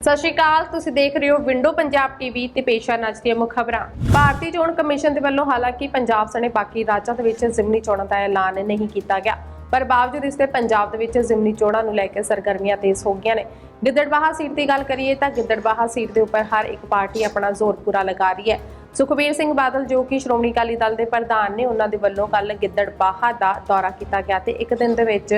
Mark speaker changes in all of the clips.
Speaker 1: ਸਤਿ ਸ਼੍ਰੀ ਅਕਾਲ, ਤੁਸੀਂ ਦੇਖ ਰਹੇ ਹੋ ਵਿੰਡੋ ਪੰਜਾਬ ਟੀਵੀ ਤੇ ਪੇਸ਼ਾ ਨੱਚ ਦੀਆਂ ਮੁੱਖ ਖਬਰਾਂ। ਭਾਰਤੀ ਚੋਣ ਕਮਿਸ਼ਨ ਦੇ ਵੱਲੋਂ ਹਾਲਾਂਕਿ ਪੰਜਾਬ ਸਣੇ ਬਾਕੀ ਰਾਜਾਂ ਦੇ ਵਿੱਚ ਜ਼ਿਮਨੀ ਚੋਣਾਂ ਦਾ ਐਲਾਨ ਨਹੀਂ ਕੀਤਾ ਗਿਆ, ਪਰ ਬਾਵਜੂਦ ਇਸ ਦੇ ਪੰਜਾਬ ਦੇ ਵਿੱਚ ਜ਼ਿਮਨੀ ਚੋਣਾਂ ਨੂੰ ਲੈ ਕੇ ਸਰਗਰਮੀਆਂ ਤੇਜ਼ ਹੋ ਗਈਆਂ ਨੇ। ਗਿੱਦੜਬਾਹਾ ਸੀਟ ਦੀ ਗੱਲ ਕਰੀਏ ਤਾਂ ਗਿੱਦੜਬਾਹਾ ਸੀਟ ਦੇ ਉੱਪਰ ਹਰ ਇੱਕ ਪਾਰਟੀ ਆਪਣਾ ਜ਼ੋਰ ਪੂਰਾ ਲਗਾ ਰਹੀ ਹੈ। ਸੁਖਬੀਰ ਸਿੰਘ ਬਾਦਲ ਜੋ ਕਿ ਸ਼੍ਰੋਮਣੀ ਅਕਾਲੀ ਦਲ ਦੇ ਪ੍ਰਧਾਨ ਨੇ ਉਹਨਾਂ ਦੇ ਵੱਲੋਂ ਕੱਲ ਗਿੱਦੜਬਾਹਾ ਦਾ ਦੌਰਾ ਕੀਤਾ ਗਿਆ ਤੇ ਇੱਕ ਦਿਨ ਦੇ ਵਿੱਚ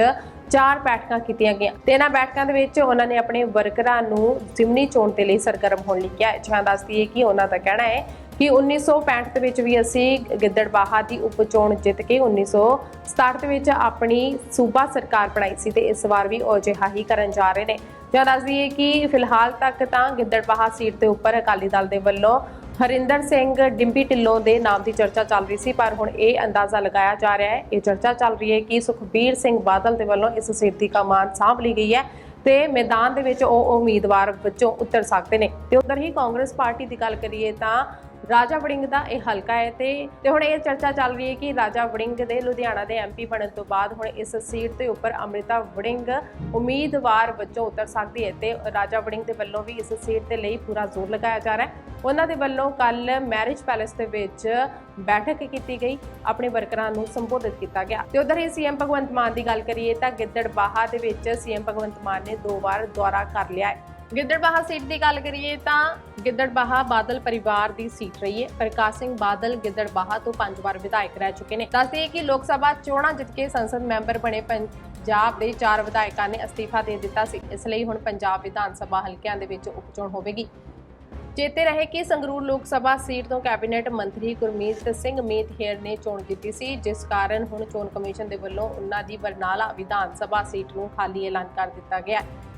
Speaker 1: ਚਾਰ ਬੈਠਕਾਂ ਕੀਤੀਆਂ ਗਈਆਂ। ਤੇ ਇਹਨਾਂ ਬੈਠਕਾਂ ਦੇ ਵਿੱਚ ਉਹਨਾਂ ਨੇ ਆਪਣੇ ਵਰਕਰਾਂ ਨੂੰ ਜ਼ਿਮਨੀ ਚੋਣ ਦੇ ਲਈ ਸਰਗਰਮ ਹੋਣ ਲਈ ਕਿਹਾ ਹੈ। ਦੱਸਦੀ ਹੈ ਕਿ ਉਹਨਾਂ ਦਾ ਕਹਿਣਾ ਹੈ ਕਿ 1965 ਦੇ ਵਿੱਚ ਵੀ ਅਸੀਂ ਗਿੱਦੜਬਾਹਾ ਦੀ ਉਪ ਚੋਣ ਜਿੱਤ ਕੇ 1967 ਦੇ ਵਿੱਚ ਆਪਣੀ ਸੂਬਾ ਸਰਕਾਰ ਬਣਾਈ ਸੀ ਤੇ ਇਸ ਵਾਰ ਵੀ ਉਹ ਅਜਿਹਾ ਹੀ ਕਰਨ ਜਾ ਰਹੇ ਨੇ। ਜਾਂ ਦੱਸਦੀ ਹੈ ਕਿ ਫਿਲਹਾਲ ਤੱਕ ਤਾਂ ਗਿੱਦੜਬਾਹਾ ਸੀਟ ਦੇ ਉੱਪਰ ਅਕਾਲੀ ਦਲ ਦੇ ਵੱਲੋਂ ਹਰਿੰਦਰ ਸਿੰਘ ਡਿੰਪੀ ਢਿੱਲੋਂ ਦੇ ਨਾਮ ਦੀ ਚਰਚਾ ਚੱਲ ਰਹੀ ਸੀ, ਪਰ ਹੁਣ ਇਹ ਅੰਦਾਜ਼ਾ ਲਗਾਇਆ ਜਾ ਰਿਹਾ ਹੈ। ਇਹ ਚਰਚਾ ਚੱਲ ਰਹੀ ਹੈ ਕਿ ਸੁਖਬੀਰ ਸਿੰਘ ਬਾਦਲ ਦੇ ਵੱਲੋਂ ਇਸ ਸੀਟ ਦੀ ਕਮਾਨ ਸਾਂਭ ਲਈ ਗਈ ਹੈ ਤੇ ਮੈਦਾਨ ਦੇ ਵਿੱਚ ਉਹ ਉਮੀਦਵਾਰ ਵਿੱਚੋਂ ਉਤਰ ਸਕਦੇ ਨੇ। ਤੇ ਉਧਰ ਹੀ ਕਾਂਗਰਸ ਪਾਰਟੀ ਦੀ ਗੱਲ ਕਰੀਏ ਤਾਂ ਰਾਜਾ ਵੜਿੰਗ ਦਾ ਇਹ ਹਲਕਾ ਹੈ ਤੇ ਤੇ ਹੁਣ ਇਹ ਚਰਚਾ ਚੱਲ ਰਹੀ ਹੈ ਕਿ ਰਾਜਾ ਵੜਿੰਗ ਦੇ ਲੁਧਿਆਣਾ ਦੇ ਐਮਪੀ ਬਣਨ ਤੋਂ ਬਾਅਦ ਹੁਣ ਇਸ ਸੀਟ ਦੇ ਉੱਪਰ ਅੰਮ੍ਰਿਤਾ ਵੜਿੰਗ ਉਮੀਦਵਾਰ ਵਜੋਂ ਉਤਰ ਸਕਦੀ ਹੈ ਤੇ ਰਾਜਾ ਵੜਿੰਗ ਦੇ ਵੱਲੋਂ ਵੀ ਇਸ ਸੀਟ ਦੇ ਲਈ ਪੂਰਾ ਜ਼ੋਰ ਲਗਾਇਆ ਜਾ ਰਿਹਾ ਹੈ। ਉਹਨਾਂ ਦੇ ਵੱਲੋਂ ਕੱਲ ਮੈਰਿਜ ਪੈਲੇਸ ਦੇ ਵਿੱਚ ਬੈਠਕ ਕੀਤੀ ਗਈ। ਆਪਣੇ ਵਰਕਰਾਂ ਨੂੰ ਸੰਬੋਧਿਤ ਕੀਤਾ ਗਿਆ। ਤੇ ਉਧਰ ਹੀ ਸੀਐਮ ਭਗਵੰਤ ਮਾਨ ਦੀ ਗੱਲ ਕਰੀਏ ਤਾਂ ਗਿੱਦੜਬਾਹਾ ਦੇ ਵਿੱਚ ਸੀਐਮ ਭਗਵੰਤ ਮਾਨ ਨੇ ਦੋ ਵਾਰ ਦੌਰਾ ਕਰ ਲਿਆ ਹੈ। ਗਿੱਦੜਬਾਹਾ ਸੀਟ ਦੀ ਗੱਲ ਕਰੀਏ ਤਾਂ ਗਿੱਦੜਬਾਹਾ ਬਾਦਲ ਪਰਿਵਾਰ ਦੀ ਸੀਟ ਰਹੀ ਹੈ। ਪ੍ਰਕਾਸ਼ ਸਿੰਘ ਬਾਦਲ ਗਿੱਦੜਬਾਹਾ ਤੋਂ ਪੰਜ ਵਾਰ ਵਿਧਾਇਕ ਰਹਿ ਚੁੱਕੇ ਨੇ। ਦੱਸਦੇ ਕਿ ਲੋਕ ਸਭਾ ਚੋਣਾਂ ਜਿੱਤ ਕੇ ਸੰਸਦ ਮੈਂਬਰ ਬਣੇ ਪੰਜਾਬ ਦੇ ਚਾਰ ਵਿਧਾਇਕਾਂ ਨੇ ਅਸਤੀਫਾ ਦੇ ਦਿੱਤਾ ਸੀ। ਇਸ ਲਈ ਹੁਣ ਪੰਜਾਬ ਵਿਧਾਨ ਸਭਾ ਹਲਕਿਆਂ ਦੇ ਵਿੱਚ ਉਪਚੋਣ ਹੋਵੇਗੀ। ਚੇਤੇ ਰਹੇ ਕਿ ਸੰਗਰੂਰ ਲੋਕ ਸਭਾ ਸੀਟ ਤੋਂ ਕੈਬਨਿਟ ਮੰਤਰੀ ਗੁਰਮੀਤ ਸਿੰਘ ਮੀਤ ਹੇਰ ਨੇ ਚੋਣ ਕੀਤੀ ਸੀ, ਜਿਸ ਕਾਰਨ ਹੁਣ ਚੋਣ ਕਮਿਸ਼ਨ ਦੇ ਵੱਲੋਂ ਉਹਨਾਂ ਦੀ ਬਰਨਾਲਾ ਵਿਧਾਨ ਸਭਾ ਸੀਟ ਨੂੰ ਖਾਲੀ ਐਲਾਨ ਕਰ ਦਿੱਤਾ ਗਿਆ। ਹੈ।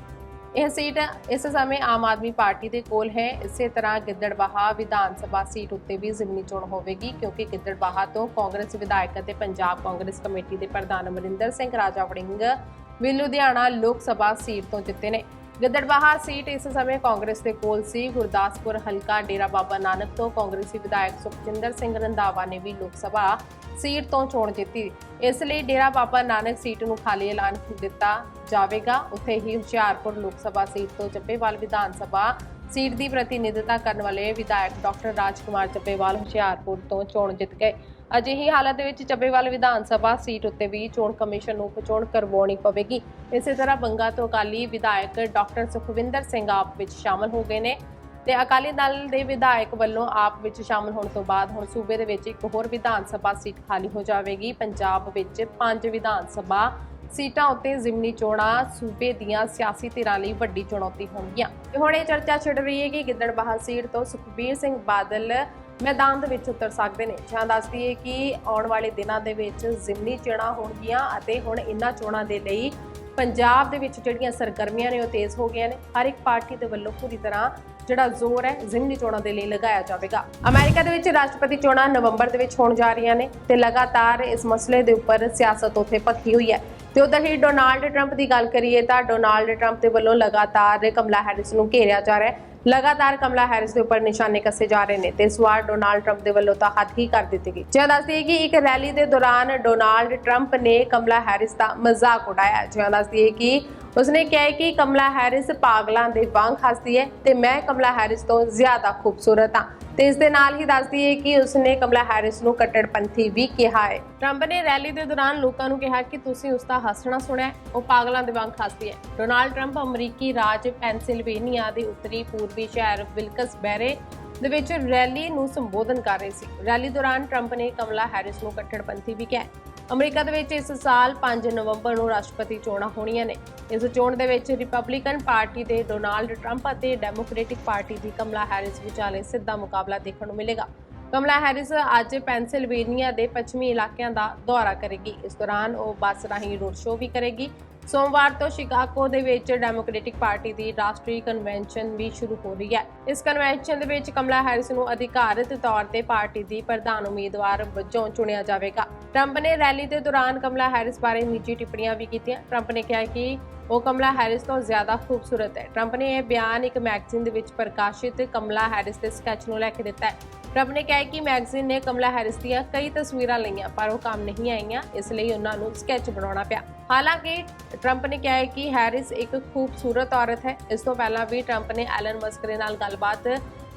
Speaker 1: ਇਹ ਸੀਟ ਇਸ ਸਮੇਂ ਆਮ ਆਦਮੀ ਪਾਰਟੀ ਦੇ ਕੋਲ ਹੈ। ਇਸੇ ਤਰ੍ਹਾਂ ਗਿੱਦੜਬਾਹਾ ਵਿਧਾਨ ਸਭਾ ਸੀਟ ਉੱਤੇ ਵੀ ਜ਼ਿਮਨੀ ਚੋਣ ਹੋਵੇਗੀ, ਕਿਉਂਕਿ ਗਿੱਦੜਬਾਹਾ ਤੋਂ ਕਾਂਗਰਸ ਵਿਧਾਇਕ ਅਤੇ ਪੰਜਾਬ ਕਾਂਗਰਸ ਕਮੇਟੀ ਦੇ ਪ੍ਰਧਾਨ ਅਮਰਿੰਦਰ ਸਿੰਘ, ਰਾਜਾ ਵੜਿੰਗ ਵੀ ਲੁਧਿਆਣਾ ਲੋਕ ਸਭਾ ਸੀਟ ਤੋਂ ਜਿੱਤੇ ਨੇ। ਗਿੱਦੜਬਾਹਾ ਸੀਟ ਇਸ ਸਮੇਂ ਕਾਂਗਰਸ ਦੇ ਕੋਲ ਸੀ। ਗੁਰਦਾਸਪੁਰ, ਹਲਕਾ ਡੇਰਾ ਬਾਬਾ ਨਾਨਕ ਤੋਂ ਕਾਂਗਰਸੀ ਵਿਧਾਇਕ ਸੁਖਜਿੰਦਰ ਸਿੰਘ ਰੰਧਾਵਾ ਨੇ ਵੀ ਲੋਕ ਸਭਾ ਸੀਟ ਤੋਂ ਚੋਣ ਜਿੱਤੀ। ਇਸ ਲਈ ਡੇਰਾ ਬਾਬਾ ਨਾਨਕ ਸੀਟ ਨੂੰ ਖਾਲੀ ਐਲਾਨ ਦਿੱਤਾ ਜਾਵੇਗਾ। ਉੱਥੇ ਹੀ ਹੁਸ਼ਿਆਰਪੁਰ ਲੋਕ ਸਭਾ ਸੀਟ ਤੋਂ ਚੱਬੇਵਾਲ ਵਿਧਾਨ ਸਭਾ ਸੀਟ ਦੀ ਪ੍ਰਤੀਨਿਧਤਾ ਕਰਨ ਵਾਲੇ ਵਿਧਾਇਕ ਡਾਕਟਰ ਰਾਜਕੁਮਾਰ ਚੱਬੇਵਾਲ ਹੁਸ਼ਿਆਰਪੁਰ ਤੋਂ ਚੋਣ ਜਿੱਤ ਗਏ। ਅਜਿਹੀ ਹਾਲਤ ਦੇ ਵਿੱਚ ਚੱਬੇਵਾਲ ਵਿਧਾਨ ਸਭਾ ਸੀਟ ਉੱਤੇ ਵੀ ਚੋਣ ਕਮਿਸ਼ਨ ਨੂੰ ਚੋਣ ਕਰਵਾਉਣੀ ਪਵੇਗੀ। ਇਸੇ ਤਰ੍ਹਾਂ ਬੰਗਾ ਤੋਂ ਅਕਾਲੀ ਵਿਧਾਇਕ ਡਾਕਟਰ ਸੁਖਵਿੰਦਰ ਸਿੰਘ ਆਪ ਵਿੱਚ ਸ਼ਾਮਲ ਹੋ ਗਏ ਨੇ ਤੇ ਅਕਾਲੀ ਦਲ ਦੇ ਵਿਧਾਇਕ ਵੱਲੋਂ ਆਪ ਵਿੱਚ ਸ਼ਾਮਲ ਹੋਣ ਤੋਂ ਬਾਅਦ ਹੁਣ ਸੂਬੇ ਦੇ ਵਿੱਚ ਇੱਕ ਹੋਰ ਵਿਧਾਨ ਸਭਾ ਸੀਟ ਖਾਲੀ ਹੋ ਜਾਵੇਗੀ। ਪੰਜਾਬ ਵਿੱਚ ਪੰਜ ਵਿਧਾਨ ਸਭਾ ਸੀਟਾਂ ਉੱਤੇ ਜ਼ਿਮਨੀ ਚੋਣਾਂ ਸੂਬੇ ਦੀਆਂ ਸਿਆਸੀ ਧਿਰਾਂ ਲਈ ਵੱਡੀ ਚੁਣੌਤੀ ਹੋਣਗੀਆਂ। ਹੁਣ ਇਹ ਚਰਚਾ ਛਿੜ ਰਹੀ ਹੈ ਕਿ ਗਿੱਦੜਬਾਹਾ ਸੀਟ ਤੋਂ ਸੁਖਬੀਰ ਸਿੰਘ ਬਾਦਲ ਮੈਦਾਨ ਦੇ ਵਿੱਚ ਉਤਰ ਸਕਦੇ ਨੇ। ਜਾਂ ਦੱਸਦੀ ਹੈ ਕਿ ਆਉਣ ਵਾਲੇ ਦਿਨਾਂ ਦੇ ਵਿੱਚ ਜ਼ਿਮਨੀ ਚੋਣਾਂ ਹੋਣਗੀਆਂ ਅਤੇ ਹੁਣ ਇਨ੍ਹਾਂ ਚੋਣਾਂ ਦੇ ਲਈ ਪੰਜਾਬ ਦੇ ਵਿੱਚ ਜਿਹੜੀਆਂ ਸਰਗਰਮੀਆਂ ਨੇ ਉਹ ਤੇਜ਼ ਹੋ ਗਈਆਂ ਨੇ। ਹਰ ਇੱਕ ਪਾਰਟੀ ਦੇ ਵੱਲੋਂ ਪੂਰੀ ਤਰ੍ਹਾਂ ਜਿਹੜਾ ਜ਼ੋਰ ਹੈ ਜ਼ਿਮਨੀ ਚੋਣਾਂ ਦੇ ਲਈ ਲਗਾਇਆ ਜਾਵੇਗਾ। ਅਮਰੀਕਾ ਦੇ ਵਿੱਚ ਰਾਸ਼ਟਰਪਤੀ ਚੋਣਾਂ ਨਵੰਬਰ ਦੇ ਵਿੱਚ ਹੋਣ ਜਾ ਰਹੀਆਂ ਨੇ ਤੇ ਲਗਾਤਾਰ ਇਸ ਮਸਲੇ ਦੇ ਉੱਪਰ ਸਿਆਸਤ ਉੱਥੇ ਪੱਕੀ ਹੋਈ ਹੈ। ਤੇ ਉਧਰ ਹੀ ਡੋਨਾਲਡ ਟਰੰਪ ਦੀ ਗੱਲ ਕਰੀਏ ਤਾਂ ਡੋਨਾਲਡ ਟਰੰਪ ਦੇ ਵੱਲੋਂ ਲਗਾਤਾਰ ਕਮਲਾ ਹੈਰਿਸ ਨੂੰ ਘੇਰਿਆ ਜਾ ਰਿਹਾ ਹੈ। ਲਗਾਤਾਰ ਕਮਲਾ ਹੈਰਿਸ ਦੇ ਉੱਪਰ ਨਿਸ਼ਾਨੇ ਕੱਸੇ ਜਾ ਰਹੇ ਨੇ ਤੇ ਇਸ ਵਾਰ ਡੋਨਾਲਡ ਟਰੰਪ ਦੇ ਵੱਲੋਂ ਤਾਂ ਹੱਦ ਹੀ ਕਰ ਦਿੱਤੀ ਗਈ। ਜਿਵੇਂ ਦੱਸਦੀ ਹੈ ਕਿ ਇੱਕ ਰੈਲੀ ਦੇ ਦੌਰਾਨ ਡੋਨਾਲਡ ਟਰੰਪ ਨੇ ਕਮਲਾ ਹੈਰਿਸ ਦਾ ਮਜ਼ਾਕ ਉਡਾਇਆ। ਜਿਵੇਂ ਦੱਸਦੀ ਹੈ ਕਿ ਉਸਨੇ ਕਿਹਾ ਕਿ ਕਮਲਾ ਹੈਰਿਸ ਪਾਗਲਾਂ ਦੇ ਵਾਂਗ ਹੱਸਦੀ ਹੈ ਤੇ ਮੈਂ ਕਮਲਾ ਹੈਰਿਸ ਤੋਂ ਜ਼ਿਆਦਾ ਖੂਬਸੂਰਤ ਹਾਂ। ਤੇ ਇਸ ਦੇ ਨਾਲ ਹੀ ਦੱਸਦੀ ਹੈ ਕਿ ਉਸਨੇ ਕਮਲਾ ਹੈਰਿਸ ਨੂੰ ਕੱਟੜਪੰਥੀ ਵੀ ਕਿਹਾ ਹੈ। ਟਰੰਪ ਨੇ ਰੈਲੀ ਦੇ ਦੌਰਾਨ ਲੋਕਾਂ ਨੂੰ ਕਿਹਾ ਕਿ ਤੁਸੀਂ ਉਸ ਦਾ ਹੱਸਣਾ ਸੁਣਿਆ, ਉਹ ਪਾਗਲਾਂ ਦੇ ਵਾਂਗ ਹੱਸਦੀ ਹੈ। ਡੋਨਾਲਡ ਟਰੰਪ ਅਮਰੀਕੀ ਰਾਜ ਪੈਨਸਿਲਵੇਨੀਆ ਦੇ ਉੱਤਰੀ ਪੂਰਬੀ ਸ਼ਹਿਰ ਵਿਲਕਸ ਬੈਰੇ ਦੇ ਵਿੱਚ ਰੈਲੀ ਨੂੰ ਸੰਬੋਧਨ ਕਰ ਰਹੇ ਸੀ। ਰੈਲੀ ਦੌਰਾਨ ਟਰੰਪ ਨੇ ਕਮਲਾ ਹੈਰਿਸ ਨੂੰ ਕੱਟੜਪੰਥੀ ਵੀ ਕਿਹਾ ਅਮਰੀਕਾ ਦੇ ਵਿੱਚ ਇਸ ਸਾਲ 5 ਨਵੰਬਰ ਨੂੰ ਰਾਸ਼ਟਰਪਤੀ ਚੋਣਾਂ ਹੋਣੀਆਂ ਨੇ। ਇਸ ਚੋਣ ਦੇ ਵਿੱਚ ਰਿਪਬਲਿਕਨ ਪਾਰਟੀ ਦੇ ਡੋਨਾਲਡ ਟਰੰਪ ਅਤੇ ਡੈਮੋਕ੍ਰੈਟਿਕ ਪਾਰਟੀ ਦੀ ਕਮਲਾ ਹੈਰਿਸ ਵਿਚਾਲੇ ਸਿੱਧਾ ਮੁਕਾਬਲਾ ਦੇਖਣ ਨੂੰ ਮਿਲੇਗਾ। ਕਮਲਾ ਹੈਰਿਸ ਅੱਜ ਪੈਨਸਿਲਵੇਨੀਆ ਦੇ ਪੱਛਮੀ ਇਲਾਕਿਆਂ ਦਾ ਦੌਰਾ ਕਰੇਗੀ। ਇਸ ਦੌਰਾਨ ਉਹ ਬੱਸ ਰਾਹੀਂ ਰੋਡ ਸ਼ੋਅ ਵੀ ਕਰੇਗੀ ਸੋਮਵਾਰ ਤੋਂ ਸ਼ਿਕਾਗੋ ਦੇ ਵਿੱਚ ਡੈਮੋਕ੍ਰੈਟਿਕ ਪਾਰਟੀ ਦੀ ਰਾਸ਼ਟਰੀ ਕਨਵੈਨਸ਼ਨ ਵੀ ਸ਼ੁਰੂ ਹੋ ਰਹੀ ਹੈ। ਇਸ ਕਨਵੈਨਸ਼ਨ ਦੇ ਵਿੱਚ ਕਮਲਾ ਹੈਰਿਸ ਨੂੰ ਅਧਿਕਾਰਤ ਤੌਰ ਤੇ ਪਾਰਟੀ ਦੀ ਪ੍ਰਧਾਨ ਉਮੀਦਵਾਰ ਵਜੋਂ ਚੁਣਿਆ ਜਾਵੇਗਾ। ਟਰੰਪ ਨੇ ਰੈਲੀ ਦੇ ਦੌਰਾਨ ਕਮਲਾ ਹੈਰਿਸ ਬਾਰੇ ਨਿੱਜੀ ਟਿੱਪਣੀਆਂ ਵੀ ਕੀਤੀਆਂ। ਟਰੰਪ ਨੇ ਕਿਹਾ ਕਿ ਉਹ ਕਮਲਾ ਹੈਰਿਸ ਤੋਂ ਜ਼ਿਆਦਾ ਖੂਬਸੂਰਤ ਹੈ। ਟਰੰਪ ਨੇ ਇਹ ਬਿਆਨ ਇੱਕ ਮੈਗਜ਼ੀਨ ਦੇ ਵਿੱਚ ਪ੍ਰਕਾਸ਼ਿਤ ਕਮਲਾ ਹੈਰਿਸ ਦੇ ਸਕੈਚ ਨੂੰ ਲੈ ਕੇ ਦਿੱਤਾ ਹੈ। ਟਰੰਪ ਨੇ ਕਿਹਾ ਕਿ ਮੈਗਜ਼ੀਨ ਨੇ ਕਮਲਾ ਹੈਰਿਸ ਦੀਆਂ ਕਈ ਤਸਵੀਰਾਂ ਲਈਆਂ, ਪਰ ਉਹ ਕੰਮ ਨਹੀਂ ਆਈਆਂ, ਇਸ ਲਈ ਉਹਨਾਂ ਨੂੰ ਸਕੈਚ ਬਣਾਉਣਾ ਪਿਆ। ਹਾਲਾਂਕਿ, ਟਰੰਪ ਨੇ ਕਿਹਾ ਕਿ ਹੈਰਿਸ ਇੱਕ ਖੂਬਸੂਰਤ ਔਰਤ ਹੈ। ਇਸ ਤੋਂ ਪਹਿਲਾਂ ਵੀ ਟਰੰਪ ਨੇ ਐਲਨ ਮਸਕ ਦੇ ਨਾਲ ਗੱਲਬਾਤ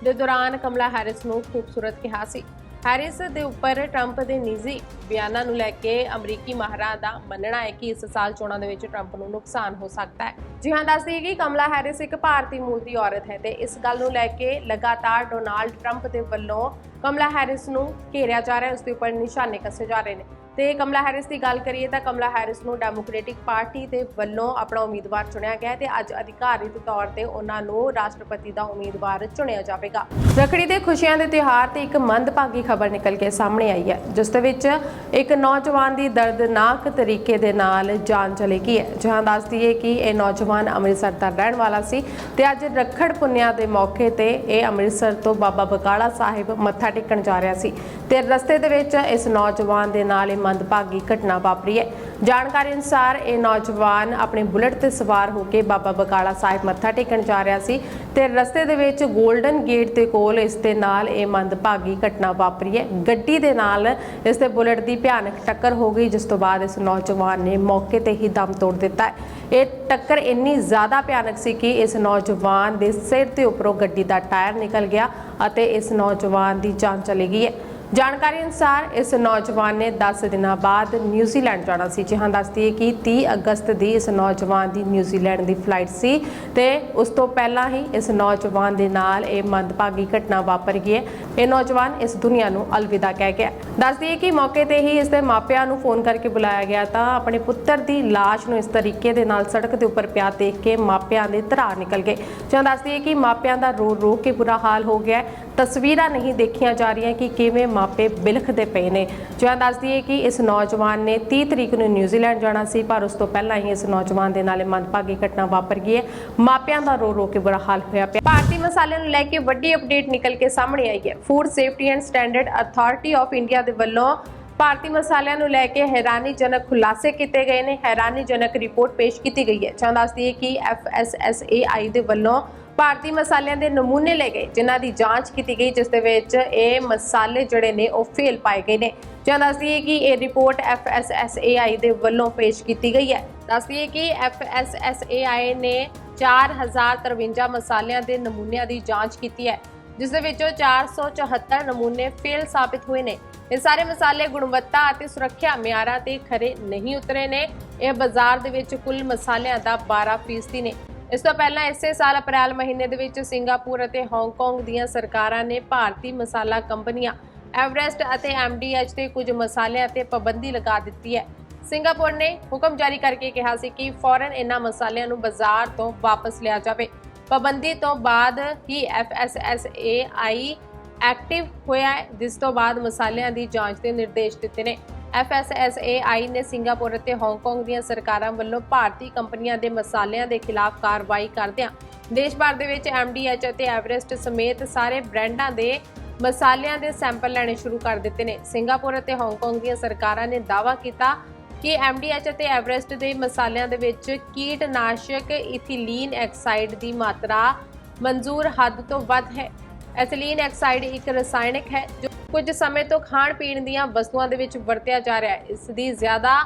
Speaker 1: ਦੇ ਦੌਰਾਨ ਕਮਲਾ ਹੈਰਿਸ ਨੂੰ ਖੂਬਸੂਰਤ ਕਿਹਾ ਸੀ। ਹੈਰਿਸ ਦੇ ਉੱਪਰ ਟਰੰਪ ਦੇ ਨਿੱਜੀ ਬਿਆਨਾਂ ਨੂੰ ਲੈ ਕੇ ਅਮਰੀਕੀ ਮਾਹਰਾਂ ਦਾ ਮੰਨਣਾ ਹੈ ਕਿ ਇਸ ਸਾਲ ਚੋਣਾਂ ਦੇ ਵਿੱਚ ਟਰੰਪ ਨੂੰ ਨੁਕਸਾਨ ਹੋ ਸਕਦਾ ਹੈ। ਜੀ ਹਾਂ, ਦੱਸਦੀ ਦਈਏ ਕਿ ਕਮਲਾ ਹੈਰਿਸ ਇੱਕ ਭਾਰਤੀ ਮੂਲ ਦੀ ਔਰਤ ਹੈ ਤੇ ਇਸ ਗੱਲ ਨੂੰ ਲੈ ਕੇ ਲਗਾਤਾਰ ਡੋਨਾਲਡ ਟਰੰਪ ਦੇ ਵੱਲੋਂ ਕਮਲਾ ਹੈਰਿਸ ਨੂੰ ਘੇਰਿਆ ਜਾ ਰਿਹਾ ਹੈ। ਉਸ ਦੇ ਉੱਪਰ ਨਿਸ਼ਾਨੇ ਕੱਸੇ ਜਾ ਰਹੇ ਨੇ। ਤੇ ਕਮਲਾ ਹੈਰਿਸ ਦੀ ਗੱਲ ਕਰੀਏ ਤਾਂ ਕਮਲਾ ਹੈਰਿਸ ਨੂੰ ਡੈਮੋਕ੍ਰੈਟਿਕ ਪਾਰਟੀ ਦੇ ਵੱਲੋਂ ਆਪਣਾ ਉਮੀਦਵਾਰ ਚੁਣਿਆ ਗਿਆ ਹੈ ਤੇ ਅੱਜ ਅਧਿਕਾਰਿਤ ਤੌਰ ਤੇ ਉਹਨਾਂ ਨੂੰ ਰਾਸ਼ਟਰਪਤੀ ਦਾ ਉਮੀਦਵਾਰ ਚੁਣਿਆ ਜਾਵੇਗਾ। ਰੱਖੜੀ ਦੇ ਖੁਸ਼ੀਆਂ ਦੇ ਤਿਉਹਾਰ ਤੇ ਇੱਕ ਮੰਦਭਾਗੀ ਖਬਰ ਨਿਕਲ ਕੇ ਸਾਹਮਣੇ ਆਈ ਹੈ, ਜਿਸ ਦੇ ਵਿੱਚ ਇੱਕ ਨੌਜਵਾਨ ਦੀ ਦਰਦਨਾਕ ਤਰੀਕੇ ਦੇ ਨਾਲ ਜਾਨ ਚਲੀ ਗਈ ਹੈ। ਜਹਾਂ ਦੱਸ ਦਈਏ ਕਿ ਇਹ ਨੌਜਵਾਨ ਅੰਮ੍ਰਿਤਸਰ ਦਾ ਰਹਿਣ ਵਾਲਾ ਸੀ ਤੇ ਅੱਜ ਰੱਖੜ ਪੁੰਨਿਆ ਦੇ ਮੌਕੇ ਤੇ ਇਹ ਅੰਮ੍ਰਿਤਸਰ ਤੋਂ ਬਾਬਾ ਬਕਾਲਾ ਸਾਹਿਬ ਮੱਥਾ ਟੇਕਣ ਜਾ ਰਿਹਾ ਸੀ ਤੇ ਰਸਤੇ ਦੇ ਵਿੱਚ ਇਸ ਨੌਜਵਾਨ ਦੇ ਨਾਲ ਇਹ ਮੰਦਭਾਗੀ ਘਟਨਾ ਵਾਪਰੀ ਹੈ। ਜਾਣਕਾਰੀ ਅਨੁਸਾਰ ਇਹ ਨੌਜਵਾਨ ਆਪਣੇ ਬੁਲਟ ਤੇ ਸਵਾਰ ਹੋ ਕੇ ਬਾਬਾ ਬਕਾਲਾ ਸਾਹਿਬ ਮੱਥਾ ਟੇਕਣ ਜਾ ਰਿਹਾ ਸੀ ਤੇ ਰਸਤੇ ਦੇ ਵਿੱਚ 골ਡਨ ਗੇਟ ਦੇ ਕੋਲ ਇਸ ਦੇ ਨਾਲ ਇਹ ਮੰਦਭਾਗੀ ਘਟਨਾ ਵਾਪਰੀ ਹੈ। ਗੱਡੀ ਦੇ ਨਾਲ ਇਸ ਦੇ ਬੁਲਟ ਦੀ ਭਿਆਨਕ ਟੱਕਰ ਹੋ ਗਈ, ਜਿਸ ਤੋਂ ਬਾਅਦ ਇਸ ਨੌਜਵਾਨ ਨੇ ਮੌਕੇ ਤੇ ਹੀ ਦਮ ਤੋੜ ਦਿੱਤਾ ਇਹ ਟੱਕਰ ਇੰਨੀ ਜ਼ਿਆਦਾ ਭਿਆਨਕ ਸੀ ਕਿ ਇਸ ਨੌਜਵਾਨ ਦੇ ਸਿਰ ਦੇ ਉੱਪਰੋਂ ਗੱਡੀ ਦਾ ਟਾਇਰ ਨਿਕਲ ਗਿਆ ਅਤੇ ਇਸ ਨੌਜਵਾਨ ਦੀ ਜਾਨ ਚਲੀ ਗਈ ਹੈ। ਜਾਣਕਾਰੀ ਅਨੁਸਾਰ ਇਸ ਨੌਜਵਾਨ ਨੇ 10 ਦਿਨਾਂ ਬਾਅਦ ਨਿਊਜ਼ੀਲੈਂਡ ਜਾਣਾ ਸੀ, ਜਿਹਾਂ ਦੱਸਦੀ ਹੈ ਕਿ 30 ਅਗਸਤ ਦੀ ਇਸ ਨੌਜਵਾਨ ਦੀ ਨਿਊਜ਼ੀਲੈਂਡ ਦੀ ਫਲਾਈਟ ਸੀ ਤੇ ਉਸ ਤੋਂ ਪਹਿਲਾਂ ਹੀ ਇਸ ਨੌਜਵਾਨ ਦੇ ਨਾਲ ਇਹ ਮੰਦਭਾਗੀ ਘਟਨਾ ਵਾਪਰ ਗਈ ਹੈ। ਇਹ ਨੌਜਵਾਨ ਇਸ ਦੁਨੀਆ ਨੂੰ ਅਲਵਿਦਾ ਕਹਿ ਗਿਆ ਦੱਸਦੀ ਹੈ ਕਿ ਮੌਕੇ ਤੇ ਹੀ ਇਸ ਦੇ ਮਾਪਿਆਂ ਨੂੰ ਫੋਨ ਕਰਕੇ ਬੁਲਾਇਆ ਗਿਆ ਤਾਂ ਆਪਣੇ ਪੁੱਤਰ ਦੀ ਲਾਸ਼ ਨੂੰ ਇਸ ਤਰੀਕੇ ਦੇ ਨਾਲ ਸੜਕ ਦੇ ਉੱਪਰ ਪਿਆ ਦੇਖ ਕੇ ਮਾਪਿਆਂ ਦੇ ਧਰਾ ਨਿਕਲ ਗਏ। ਜਾਂ ਦੱਸਦੀ ਹੈ ਕਿ ਮਾਪਿਆਂ ਦਾ ਰੋ ਰੋ ਕੇ ਬੁਰਾ ਹਾਲ ਹੋ ਗਿਆ ਤਸਵੀਰਾਂ ਨਹੀਂ ਦੇਖੀਆਂ ਜਾ ਰਹੀਆਂ ਕਿ ਕਿਵੇਂ ਮਾਪੇ ਬਿਲਖਦੇ ਪਏ ਨੇ। ਜਾਂ ਦੱਸਦੀ ਹੈ ਕਿ ਇਸ ਨੌਜਵਾਨ ਨੇ 30 ਤਰੀਕ ਨੂੰ ਨਿਊਜ਼ੀਲੈਂਡ ਜਾਣਾ ਸੀ, ਪਰ ਉਸ ਤੋਂ ਪਹਿਲਾਂ ਹੀ ਇਸ ਨੌਜਵਾਨ ਦੇ ਨਾਲ ਇਹ ਘਟਨਾ ਵਾਪਰ ਗਈ ਹੈ। ਮਾਪਿਆਂ ਦਾ ਰੋ ਰੋ ਕੇ ਬੁਰਾ ਹਾਲ ਹੋਇਆ ਪਿਆ। ਭਾਰਤੀ ਮਸਾਲੇ ਨੂੰ ਲੈ ਕੇ ਵੱਡੀ ਅਪਡੇਟ ਨਿਕਲ ਕੇ ਸਾਹਮਣੇ ਆਈ ਹੈ। Food safety and standard authority of India ਦੇ ਵੱਲੋਂ ਭਾਰਤੀ ਮਸਾਲਿਆਂ ਨੂੰ ਲੈ ਕੇ ਹੈਰਾਨੀਜਨਕ ਖੁਲਾਸੇ ਕੀਤੇ ਗਏ ਨੇ। ਹੈਰਾਨੀਜਨਕ ਰਿਪੋਰਟ ਪੇਸ਼ ਕੀਤੀ ਗਈ ਹੈ। ਚਾਹੁੰਦਾ ਕਿ FSSAI ਦੇ ਵੱਲੋਂ ਭਾਰਤੀ ਮਸਾਲਿਆਂ ਦੇ ਨਮੂਨੇ ਲਏ ਗਏ, ਜਿਨ੍ਹਾਂ ਦੀ ਜਾਂਚ ਕੀਤੀ ਗਈ, ਜਿਸ ਦੇ ਵਿੱਚ ਇਹ ਮਸਾਲੇ ਜਿਹੜੇ ਨੇ, ਉਹ ਫੇਲ ਪਾਏ ਗਏ ਨੇ। ਜਾਂ ਦੱਸਦੀ ਹੈ ਕਿ ਇਹ ਰਿਪੋਰਟ FSSAI ਦੇ ਵੱਲੋਂ ਪੇਸ਼ ਕੀਤੀ ਗਈ ਹੈ। ਦੱਸਦੀ ਹੈ ਕਿ FSSAI ਨੇ 4053 ਮਸਾਲਿਆਂ ਦੇ ਨਮੂਨਿਆਂ ਦੀ ਜਾਂਚ ਕੀਤੀ ਹੈ, ਜਿਸ ਦੇ ਵਿੱਚੋਂ 474 ਨਮੂਨੇ ਫੇਲ ਸਾਬਿਤ ਹੋਏ ਨੇ। ਇਹ ਸਾਰੇ ਮਸਾਲੇ ਗੁਣਵੱਤਾ ਅਤੇ ਸੁਰੱਖਿਆ ਮਿਆਰਾਂ ਤੇ ਖਰੇ ਨਹੀਂ ਉਤਰੇ ਨੇ। ਇਹ ਬਾਜ਼ਾਰ ਦੇ ਵਿੱਚ ਕੁੱਲ ਮਸਾਲਿਆਂ ਦਾ 12% ਨੇ। ਇਸ ਤੋਂ ਪਹਿਲਾਂ ਇਸੇ ਸਾਲ ਅਪ੍ਰੈਲ ਮਹੀਨੇ ਦੇ ਵਿੱਚ ਸਿੰਗਾਪੁਰ ਅਤੇ ਹਾਂਗਕਾਂਗ ਦੀਆਂ ਸਰਕਾਰਾਂ ਨੇ ਭਾਰਤੀ ਮਸਾਲਾ ਕੰਪਨੀਆਂ ਐਵਰੈਸਟ ਅਤੇ ਐਮਡੀਐਚ ਤੇ ਕੁਝ ਮਸਾਲਿਆਂ ਤੇ ਪਾਬੰਦੀ ਲਗਾ ਦਿੱਤੀ ਹੈ। ਸਿੰਗਾਪੁਰ ਨੇ ਹੁਕਮ ਜਾਰੀ ਕਰਕੇ ਕਿਹਾ ਸੀ ਕਿ ਫੌਰਨ ਇਹਨਾਂ ਮਸਾਲਿਆਂ ਨੂੰ ਬਾਜ਼ਾਰ ਤੋਂ ਵਾਪਸ ਲਿਆ ਜਾਵੇ। ਪਾਬੰਦੀ ਤੋਂ ਬਾਅਦ ਹੀ FSSAI ਐਕਟਿਵ ਹੋਇਆ ਹੈ, ਜਿਸ ਤੋਂ ਬਾਅਦ ਮਸਾਲਿਆਂ ਦੀ ਜਾਂਚ ਦੇ ਨਿਰਦੇਸ਼ ਦਿੱਤੇ ਨੇ। FSSAI ਨੇ ਸਿੰਗਾਪੁਰ ਅਤੇ ਹਾਂਗਕਾਂਗ ਦੀਆਂ ਸਰਕਾਰਾਂ ਵੱਲੋਂ ਭਾਰਤੀ ਕੰਪਨੀਆਂ ਦੇ ਮਸਾਲਿਆਂ ਦੇ ਖਿਲਾਫ ਕਾਰਵਾਈ ਕਰਦਿਆਂ ਦੇਸ਼ ਭਰ ਦੇ ਵਿੱਚ MDH ਅਤੇ ਐਵਰੈਸਟ ਸਮੇਤ ਸਾਰੇ ਬ੍ਰਾਂਡਾਂ ਦੇ ਮਸਾਲਿਆਂ ਦੇ ਸੈਂਪਲ ਲੈਣੇ ਸ਼ੁਰੂ ਕਰ ਦਿੱਤੇ ਨੇ। ਸਿੰਗਾਪੁਰ ਅਤੇ ਹਾਂਗਕਾਂਗ ਦੀਆਂ ਸਰਕਾਰਾਂ ਨੇ ਦਾਅਵਾ ਕੀਤਾ ਕਿ MDH ਅਤੇ ਐਵਰੈਸਟ ਦੇ ਮਸਾਲਿਆਂ ਦੇ ਵਿੱਚ ਕੀਟਨਾਸ਼ਕ ਇਥੀਲੀਨ ਐਕਸਾਈਡ ਦੀ ਮਾਤਰਾ ਮਨਜ਼ੂਰ ਹੱਦ ਤੋਂ ਵੱਧ ਹੈ। ਐਥੀਲੀਨ ਐਕਸਾਈਡ ਇੱਕ ਰਸਾਇਣਕ ਹੈ, ਜੋ ਕੁਝ ਸਮੇਂ ਤੋਂ ਖਾਣ ਪੀਣ ਦੀਆਂ ਵਸਤੂਆਂ ਦੇ ਵਿੱਚ ਵਰਤਿਆ ਜਾ ਰਿਹਾ ਹੈ। ਇਸ ਦੀ ਜ਼ਿਆਦਾ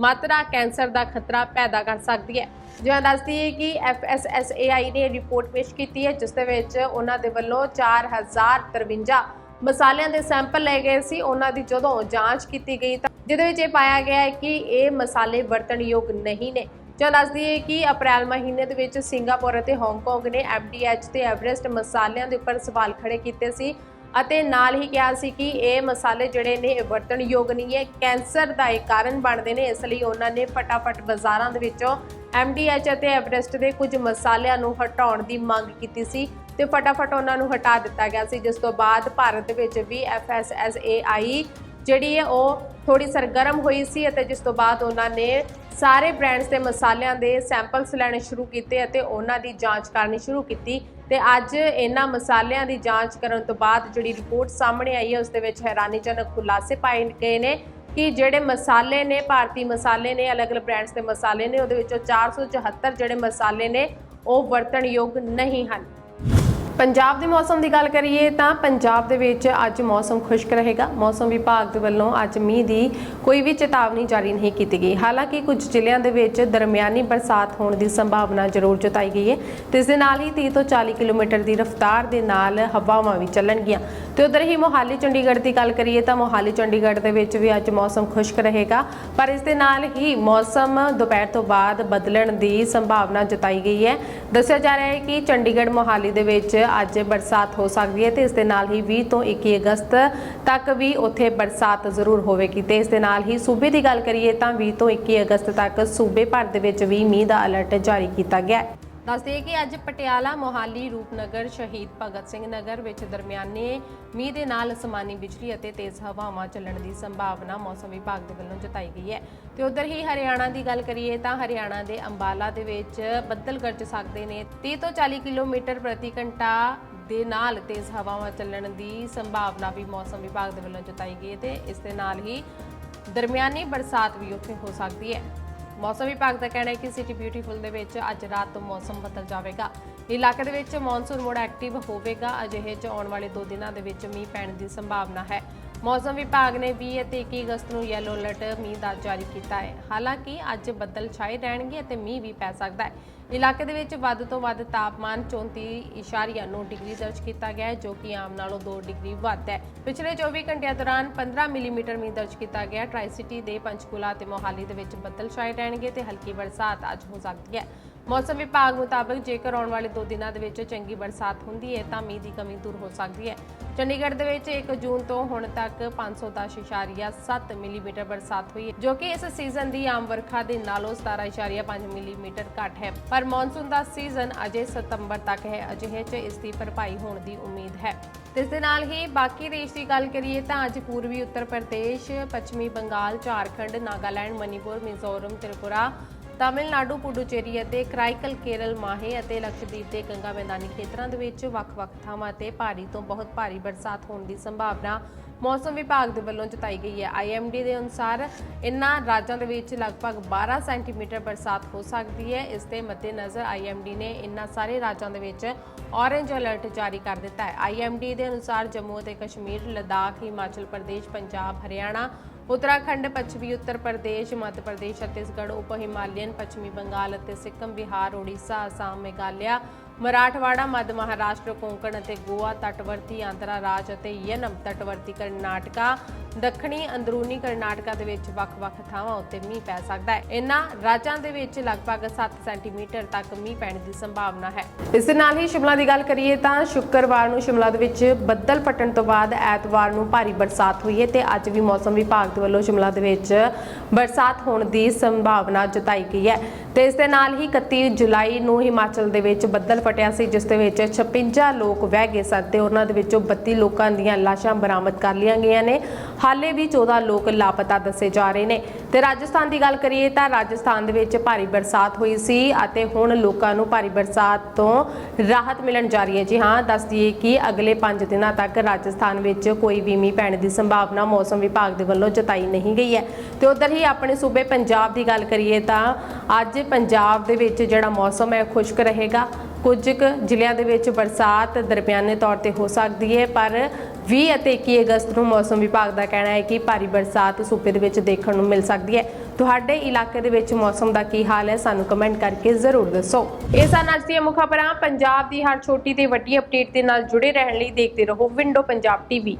Speaker 1: ਮਾਤਰਾ ਕੈਂਸਰ ਦਾ ਖਤਰਾ ਪੈਦਾ ਕਰ ਸਕਦੀ ਹੈ। ਜਿਵੇਂ ਦੱਸਦੀ ਹੈ ਕਿ FSSAI ਨੇ ਰਿਪੋਰਟ ਪੇਸ਼ ਕੀਤੀ ਹੈ, ਜਿਸ ਦੇ ਵਿੱਚ ਉਹਨਾਂ ਦੇ ਵੱਲੋਂ 4053 ਮਸਾਲਿਆਂ ਦੇ ਸੈਂਪਲ ਲਏ ਗਏ ਸੀ। ਉਹਨਾਂ ਦੀ ਜਦੋਂ ਜਾਂਚ ਕੀਤੀ ਗਈ ਤਾਂ ਜਿਹਦੇ ਵਿੱਚ ਇਹ ਪਾਇਆ ਗਿਆ ਹੈ ਕਿ ਇਹ ਮਸਾਲੇ ਵਰਤਣ ਯੋਗ ਨਹੀਂ ਨੇ। ਜਾਂ ਦੱਸਦੀ ਹੈ ਕਿ ਅਪ੍ਰੈਲ ਮਹੀਨੇ ਦੇ ਵਿੱਚ ਸਿੰਗਾਪੁਰ ਅਤੇ ਹਾਂਗਕਾਂਗ ਨੇ MDH ਤੇ ਐਵਰੈਸਟ ਮਸਾਲਿਆਂ ਦੇ ਉੱਪਰ ਸਵਾਲ ਖੜੇ ਕੀਤੇ ਸੀ ਅਤੇ ਨਾਲ ਹੀ ਕਿਹਾ ਸੀ ਕਿ ਇਹ ਮਸਾਲੇ ਜਿਹੜੇ ਨੇ ਇਹ ਵਰਤਣਯੋਗ ਨਹੀਂ ਹੈ, ਕੈਂਸਰ ਦਾ ਇਹ ਕਾਰਨ ਬਣਦੇ ਨੇ, ਇਸ ਲਈ ਉਹਨਾਂ ਨੇ ਫਟਾਫਟ ਬਾਜ਼ਾਰਾਂ ਦੇ ਵਿੱਚੋਂ MDH ਅਤੇ ਐਵਰੈਸਟ ਦੇ ਕੁਝ ਮਸਾਲਿਆਂ ਨੂੰ ਹਟਾਉਣ ਦੀ ਮੰਗ ਕੀਤੀ ਸੀ ਤੇ ਫਟਾਫਟ ਉਹਨਾਂ ਨੂੰ ਹਟਾ ਦਿੱਤਾ ਗਿਆ ਸੀ, ਜਿਸ ਤੋਂ ਬਾਅਦ ਭਾਰਤ ਵਿੱਚ ਵੀ FSSAI ਜਿਹੜੀ ਹੈ ਉਹ ਥੋੜੀ ਸਰਗਰਮ ਹੋਈ ਸੀ ਅਤੇ ਜਿਸ ਤੋਂ ਬਾਅਦ ਉਹਨਾਂ ਨੇ ਸਾਰੇ ਬ੍ਰਾਂਡਸ ਦੇ ਮਸਾਲਿਆਂ ਦੇ ਸੈਂਪਲਸ ਲੈਣੇ ਸ਼ੁਰੂ ਕੀਤੇ ਅਤੇ ਉਹਨਾਂ ਦੀ ਜਾਂਚ ਕਰਨੀ ਸ਼ੁਰੂ ਕੀਤੀ ਤੇ ਅੱਜ ਇਹਨਾਂ ਮਸਾਲਿਆਂ ਦੀ ਜਾਂਚ ਕਰਨ ਤੋਂ ਬਾਅਦ ਜਿਹੜੀ ਰਿਪੋਰਟ ਸਾਹਮਣੇ ਆਈ ਹੈ, ਉਸ ਦੇ ਵਿੱਚ ਹੈਰਾਨੀਜਨਕ ਖੁਲਾਸੇ ਪਾਏ ਗਏ ਨੇ ਕਿ ਜਿਹੜੇ ਮਸਾਲੇ ਨੇ, ਭਾਰਤੀ ਮਸਾਲੇ ਨੇ, ਅਲੱਗ-ਅਲੱਗ ਬ੍ਰਾਂਡਸ ਦੇ ਮਸਾਲੇ ਨੇ, ਉਹਦੇ ਵਿੱਚੋਂ 474 ਜਿਹੜੇ ਮਸਾਲੇ ਨੇ, ਉਹ ਵਰਤਣਯੋਗ ਨਹੀਂ ਹਨ। ਪੰਜਾਬ ਦੇ ਮੌਸਮ ਦੀ ਗੱਲ ਕਰੀਏ ਤਾਂ ਪੰਜਾਬ ਦੇ ਵਿੱਚ ਅੱਜ ਮੌਸਮ ਖੁਸ਼ਕ ਰਹੇਗਾ। ਮੌਸਮ ਵਿਭਾਗ ਦੇ ਵੱਲੋਂ ਅੱਜ ਮੀਂਹ ਦੀ ਕੋਈ ਵੀ ਚੇਤਾਵਨੀ ਜਾਰੀ ਨਹੀਂ ਕੀਤੀ ਗਈ। ਹਾਲਾਂਕਿ ਕੁਝ ਜ਼ਿਲ੍ਹਿਆਂ ਦੇ ਵਿੱਚ ਦਰਮਿਆਨੀ ਬਰਸਾਤ ਹੋਣ ਦੀ ਸੰਭਾਵਨਾ ਜ਼ਰੂਰ ਜਤਾਈ ਗਈ ਹੈ। ਤੇ ਇਸ ਦੇ ਨਾਲ ਹੀ 30 ਤੋਂ 40 ਕਿਲੋਮੀਟਰ ਦੀ ਰਫ਼ਤਾਰ ਦੇ ਨਾਲ ਹਵਾਵਾਂ ਵੀ ਚੱਲਣਗੀਆਂ। ਤੇ ਉਧਰ ਹੀ ਮੋਹਾਲੀ ਚੰਡੀਗੜ੍ਹ ਦੀ ਗੱਲ ਕਰੀਏ ਤਾਂ ਮੋਹਾਲੀ ਚੰਡੀਗੜ੍ਹ ਦੇ ਵਿੱਚ ਵੀ ਅੱਜ ਮੌਸਮ ਖੁਸ਼ਕ ਰਹੇਗਾ। ਪਰ ਇਸ ਦੇ ਨਾਲ ਹੀ ਮੌਸਮ ਦੁਪਹਿਰ ਤੋਂ ਬਾਅਦ ਬਦਲਣ ਦੀ ਸੰਭਾਵਨਾ ਜਤਾਈ ਗਈ ਹੈ। ਦੱਸਿਆ ਜਾ ਰਿਹਾ ਹੈ ਕਿ ਚੰਡੀਗੜ੍ਹ ਮੋਹਾਲੀ ਦੇ ਵਿੱਚ ਅੱਜ ਬਰਸਾਤ ਹੋ ਸਕਦੀ ਹੈ ਤੇ ਇਸ ਦੇ ਨਾਲ ਹੀ 20 ਤੋਂ 21 ਅਗਸਤ ਤੱਕ ਵੀ ਉੱਥੇ ਬਰਸਾਤ ਜ਼ਰੂਰ ਹੋਵੇਗੀ। ਤੇ ਇਸ ਦੇ ਨਾਲ ਹੀ ਸੂਬੇ ਦੀ ਗੱਲ ਕਰੀਏ ਤਾਂ 20 ਤੋਂ 21 ਅਗਸਤ ਤੱਕ ਸੂਬੇ ਭਰ ਦੇ ਵਿੱਚ ਵੀ ਮੀਂਹ ਦਾ ਅਲਰਟ ਜਾਰੀ ਕੀਤਾ ਗਿਆ ਹੈ। ਦੱਸਦੇ ਕਿ ਅੱਜ ਪਟਿਆਲਾ ਮੋਹਾਲੀ ਰੂਪਨਗਰ ਸ਼ਹੀਦ ਭਗਤ ਸਿੰਘ ਨਗਰ ਵਿੱਚ ਦਰਮਿਆਨੇ ਮੀਂਹ ਦੇ ਨਾਲ ਅਸਮਾਨੀ ਬਿਜਲੀ ਅਤੇ ਤੇਜ਼ ਹਵਾਵਾਂ ਚੱਲਣ ਦੀ ਸੰਭਾਵਨਾ ਮੌਸਮ ਵਿਭਾਗ ਦੇ ਵੱਲੋਂ ਜਤਾਈ ਗਈ ਹੈ। ਤੇ ਉਧਰ ਹੀ ਹਰਿਆਣਾ ਦੀ ਗੱਲ ਕਰੀਏ ਤਾਂ ਹਰਿਆਣਾ ਦੇ ਅੰਬਾਲਾ ਦੇ ਵਿੱਚ ਬੱਦਲ ਗਰਜ ਸਕਦੇ ਨੇ। 30 ਤੋਂ 40 ਕਿਲੋਮੀਟਰ ਪ੍ਰਤੀ ਘੰਟਾ ਦੇ ਨਾਲ ਤੇਜ਼ ਹਵਾਵਾਂ ਚੱਲਣ ਦੀ ਸੰਭਾਵਨਾ ਵੀ ਮੌਸਮ ਵਿਭਾਗ ਦੇ ਵੱਲੋਂ ਜਤਾਈ ਗਈ ਹੈ ਤੇ ਇਸ ਦੇ ਨਾਲ ਹੀ ਦਰਮਿਆਨੀ ਬਰਸਾਤ ਵੀ ਉੱਥੇ ਹੋ ਸਕਦੀ ਹੈ। ਮੌਸਮ ਵਿਭਾਗ ਦਾ ਕਹਿਣਾ ਹੈ ਕਿ ਸਿਟੀ ਬਿਊਟੀਫੁਲ ਦੇ ਵਿੱਚ ਅੱਜ ਰਾਤ ਤੋਂ ਮੌਸਮ ਬਦਲ ਜਾਵੇਗਾ। ਇਲਾਕੇ ਦੇ ਵਿੱਚ ਮੌਨਸੂਨ ਮੋੜ ਐਕਟਿਵ ਹੋਵੇਗਾ। ਅਜਿਹੇ ਚ ਆਉਣ ਵਾਲੇ 2 ਦਿਨਾਂ ਦੇ ਵਿੱਚ ਮੀਂਹ ਪੈਣ ਦੀ ਸੰਭਾਵਨਾ ਹੈ। ਮੌਸਮ ਵਿਭਾਗ ਨੇ 20 ਅਤੇ 21 ਅਗਸਤ ਨੂੰ ਯੈਲੋ ਅਲਰਟ ਮੀਂਹ ਦਾ ਜਾਰੀ ਕੀਤਾ ਹੈ। ਹਾਲਾਂਕਿ ਅੱਜ ਬੱਦਲ ਛਾਏ ਰਹਿਣਗੇ ਅਤੇ ਮੀਂਹ ਵੀ ਪੈ ਸਕਦਾ ਹੈ। ਇਲਾਕੇ ਦੇ ਵਿੱਚ ਵੱਧ ਤੋਂ ਵੱਧ ਤਾਪਮਾਨ 34.9 ਡਿਗਰੀ ਦਰਜ ਕੀਤਾ ਗਿਆ ਹੈ, ਜੋ ਕਿ ਆਮ ਨਾਲੋਂ 2 ਡਿਗਰੀ ਵੱਧ ਹੈ। ਪਿਛਲੇ 24 ਘੰਟਿਆਂ ਦੌਰਾਨ 15 ਮਿਲੀਮੀਟਰ ਮੀਂਹ ਦਰਜ ਕੀਤਾ ਗਿਆ। ਟਰਾਈ ਸਿਟੀ ਦੇ ਪੰਚਕੂਲਾ ਤੇ ਮੋਹਾਲੀ ਦੇ ਵਿੱਚ ਬੱਦਲ ਛਾਏ ਰਹਿਣਗੇ ਤੇ ਹਲਕੀ ਬਰਸਾਤ ਅੱਜ ਹੋ ਸਕਦੀ ਹੈ। ਮੌਸਮ ਵਿਭਾਗ ਮੁਤਾਬਕ ਜੇਕਰ ਆਉਣ ਵਾਲੇ 2 ਦਿਨਾਂ ਦੇ ਵਿੱਚ ਚੰਗੀ ਬਰਸਾਤ ਹੁੰਦੀ ਹੈ, ਤਾਂ ਮੀਂਹ ਦੀ ਕਮੀ ਦੂਰ ਹੋ ਸਕਦੀ ਹੈ। ਚੰਡੀਗੜ੍ਹ ਦੇ ਵਿੱਚ 1 ਜੂਨ ਤੋਂ ਹੁਣ ਤੱਕ 510.7 ਮਿਲੀਮੀਟਰ ਬਰਸਾਤ ਹੋਈ ਹੈ, ਜੋ ਕਿ ਇਸ ਸੀਜ਼ਨ ਦੀ ਆਮ ਵਰਖਾ ਦੇ ਨਾਲੋਂ 17.5 ਮਿਲੀਮੀਟਰ ਘੱਟ ਹੈ। ਪਰ ਮੌਨਸੂਨ ਦਾ ਸੀਜ਼ਨ ਅਜੇ ਸਤੰਬਰ ਤੱਕ ਹੈ, ਅਜਿਹੇ 'ਚ ਇਸ ਦੀ ਭਰਪਾਈ ਹੋਣ ਦੀ ਉਮੀਦ ਹੈ। ਇਸ ਦੇ ਨਾਲ ਹੀ ਬਾਕੀ ਦੇਸ਼ ਦੀ ਗੱਲ ਕਰੀਏ ਤਾਂ ਅੱਜ ਪੂਰਬੀ ਉੱਤਰ ਪ੍ਰਦੇਸ਼, ਪੱਛਮੀ ਬੰਗਾਲ, ਝਾਰਖੰਡ, ਨਾਗਾਲੈਂਡ, ਮਨੀਪੁਰ, ਮਿਜ਼ੋਰਮ, ਤ੍ਰਿਪੁਰਾ ਤਾਮਿਲਨਾਡੂ, ਪੁਡੂਚੇਰੀ ਅਤੇ ਕਰਾਈਕਲ ਕੇਰਲ, ਮਾਹੇ ਅਤੇ ਲਕਸ਼ਦੀਪ ਦੇ ਗੰਗਾ ਮੈਦਾਨੀ ਖੇਤਰਾਂ ਦੇ ਵਿੱਚ ਵੱਖ-ਵੱਖ ਥਾਵਾਂ ਤੇ ਭਾਰੀ ਤੋਂ ਬਹੁਤ ਭਾਰੀ ਬਰਸਾਤ ਹੋਣ ਦੀ ਸੰਭਾਵਨਾ ਮੌਸਮ ਵਿਭਾਗ ਦੇ ਵੱਲੋਂ ਜਤਾਈ ਗਈ ਹੈ। ਆਈਐਮਡੀ ਦੇ ਅਨੁਸਾਰ ਇਨ੍ਹਾਂ ਰਾਜਾਂ ਦੇ ਵਿੱਚ ਲਗਭਗ 12 ਸੈਂਟੀਮੀਟਰ ਬਰਸਾਤ ਹੋ ਸਕਦੀ ਹੈ। ਇਸ ਦੇ ਮੱਦੇਨਜ਼ਰ ਆਈਐਮਡੀ ਨੇ ਇਨ੍ਹਾਂ ਸਾਰੇ ਰਾਜਾਂ ਦੇ ਵਿੱਚ ਔਰੇਂਜ ਅਲਰਟ ਜਾਰੀ ਕਰ ਦਿੱਤਾ ਹੈ। ਆਈਐਮਡੀ ਦੇ ਅਨੁਸਾਰ ਜੰਮੂ ਅਤੇ ਕਸ਼ਮੀਰ, ਲਦਾਖ, ਹਿਮਾਚਲ ਪ੍ਰਦੇਸ਼, ਪੰਜਾਬ, ਹਰਿਆਣਾ ਉੱਤਰਾਖੰਡ, ਪੱਛਮੀ ਉੱਤਰ ਪ੍ਰਦੇਸ਼, ਮੱਧ ਪ੍ਰਦੇਸ਼ ਛੱਤੀਸਗੜ੍ਹ ਉਪ ਹਿਮਾਲਯਨ ਪੱਛਮੀ ਬੰਗਾਲ ਅਤੇ ਸਿੱਕਮ, ਬਿਹਾਰ ਓਡੀਸ਼ਾ ਅਸਾਮ, ਮੇਘਾਲਿਆ ਮਰਾਠਵਾੜਾ, ਮੱਧ ਮਹਾਰਾਸ਼ਟਰ, ਕੋਂਕਣ ਅਤੇ ਗੋਆ ਤਟਵਰਤੀ ਆਂਧਰਾ ਰਾਜ ਅਤੇ ਯਨਮ ਤਟਵਰਤੀ ਕਰਨਾਟਕਾ, ਦੱਖਣੀ ਅੰਦਰੂਨੀ ਕਰਨਾਟਕਾ ਦੇ ਵਿੱਚ ਵੱਖ-ਵੱਖ ਥਾਵਾਂ ਉੱਤੇ ਮੀਂਹ ਪੈ ਸਕਦਾ ਹੈ। ਇਨ੍ਹਾਂ ਰਾਜਾਂ ਦੇ ਵਿੱਚ ਲਗਭਗ 7 ਸੈਂਟੀਮੀਟਰ ਤੱਕ ਮੀਂਹ ਪੈਣ ਦੀ ਸੰਭਾਵਨਾ ਹੈ। ਇਸ ਦੇ ਨਾਲ ਹੀ ਸ਼ਿਮਲਾ ਦੀ ਗੱਲ ਕਰੀਏ ਤਾਂ ਸ਼ੁੱਕਰਵਾਰ ਨੂੰ ਸ਼ਿਮਲਾ ਦੇ ਵਿੱਚ ਬੱਦਲ ਫਟਣ ਤੋਂ ਬਾਅਦ ਐਤਵਾਰ ਨੂੰ ਭਾਰੀ ਬਰਸਾਤ ਹੋਈ ਹੈ ਤੇ ਅੱਜ ਵੀ ਮੌਸਮ ਵਿਭਾਗ ਦੇ ਵੱਲੋਂ ਸ਼ਿਮਲਾ ਦੇ ਵਿੱਚ ਬਰਸਾਤ ਹੋਣ ਦੀ ਸੰਭਾਵਨਾ ਜਤਾਈ ਗਈ ਹੈ ਤੇ ਇਸ ਦੇ ਨਾਲ ਹੀ 31 ਜੁਲਾਈ ਨੂੰ ਹਿਮਾਚਲ ਦੇ ਵਿੱਚ ਬੱਦਲ ਫਟਿਆ ਸੀ, ਜਿਸ ਦੇ ਵਿੱਚ 56 ਲੋਕ ਵਹਿ ਗਏ ਸਨ ਤੇ ਉਹਨਾਂ ਦੇ ਵਿੱਚੋਂ 32 ਲੋਕਾਂ ਦੀਆਂ ਲਾਸ਼ਾਂ ਬਰਾਮਦ ਕਰ ਲਈਆਂ ਗਈਆਂ ਨੇ। ਹਾਲੇ ਵੀ 14 ਲੋਕ ਲਾਪਤਾ ਦੱਸੇ ਜਾ ਰਹੇ ਨੇ। ਤੇ ਰਾਜਸਥਾਨ ਦੀ ਗੱਲ ਕਰੀਏ ਤਾਂ ਰਾਜਸਥਾਨ ਦੇ ਵਿੱਚ ਭਾਰੀ ਬਰਸਾਤ ਹੋਈ ਸੀ ਅਤੇ ਹੁਣ ਲੋਕਾਂ ਨੂੰ ਭਾਰੀ ਬਰਸਾਤ ਤੋਂ ਰਾਹਤ ਮਿਲਣ ਜਾ ਰਹੀ ਹੈ। ਜੀ ਹਾਂ, ਦੱਸ ਦਈਏ ਕਿ ਅਗਲੇ 5 ਦਿਨਾਂ ਤੱਕ ਰਾਜਸਥਾਨ ਵਿੱਚ ਕੋਈ ਵੀ ਮੀਂਹ ਪੈਣ ਦੀ ਸੰਭਾਵਨਾ ਮੌਸਮ ਵਿਭਾਗ ਦੇ ਵੱਲੋਂ ਜਤਾਈ ਨਹੀਂ ਗਈ ਹੈ। ਤੇ ਉਧਰ ਹੀ ਆਪਣੇ ਸੂਬੇ ਪੰਜਾਬ ਦੀ ਗੱਲ ਕਰੀਏ ਤਾਂ ਅੱਜ ਪੰਜਾਬ ਦੇ ਵਿੱਚ ਜਿਹੜਾ ਮੌਸਮ ਹੈ, ਖੁਸ਼ਕ ਰਹੇਗਾ। ਕੁਝ ਕੁ ਜ਼ਿਲ੍ਹਿਆਂ ਦੇ ਵਿੱਚ ਬਰਸਾਤ ਦਰਮਿਆਨੇ ਤੌਰ ਤੇ ਹੋ ਸਕਦੀ ਹੈ, ਪਰ 20 ਅਤੇ 21 ਅਗਸਤ ਨੂੰ ਮੌਸਮ ਵਿਭਾਗ ਦਾ ਕਹਿਣਾ ਹੈ ਕਿ ਭਾਰੀ ਬਰਸਾਤ ਸੂਬੇ ਦੇ ਵਿੱਚ ਦੇਖਣ ਨੂੰ ਮਿਲ ਸਕਦੀ ਹੈ। ਤੁਹਾਡੇ ਇਲਾਕੇ ਦੇ ਵਿੱਚ ਮੌਸਮ ਦਾ ਕੀ ਹਾਲ ਹੈ, ਸਾਨੂੰ ਕਮੈਂਟ ਕਰਕੇ ਜ਼ਰੂਰ ਦੱਸੋ। ਇਹ ਸਨ ਅੱਜ ਦੀਆਂ ਮੁੱਖ ਖਬਰਾਂ ਪੰਜਾਬ ਦੀ ਹਰ ਛੋਟੀ ਤੇ ਵੱਡੀ ਅਪਡੇਟ ਦੇ ਨਾਲ ਜੁੜੇ ਰਹਿਣ ਲਈ ਦੇਖਦੇ ਰਹੋ ਵਿੰਡੋ ਪੰਜਾਬ ਟੀਵੀ।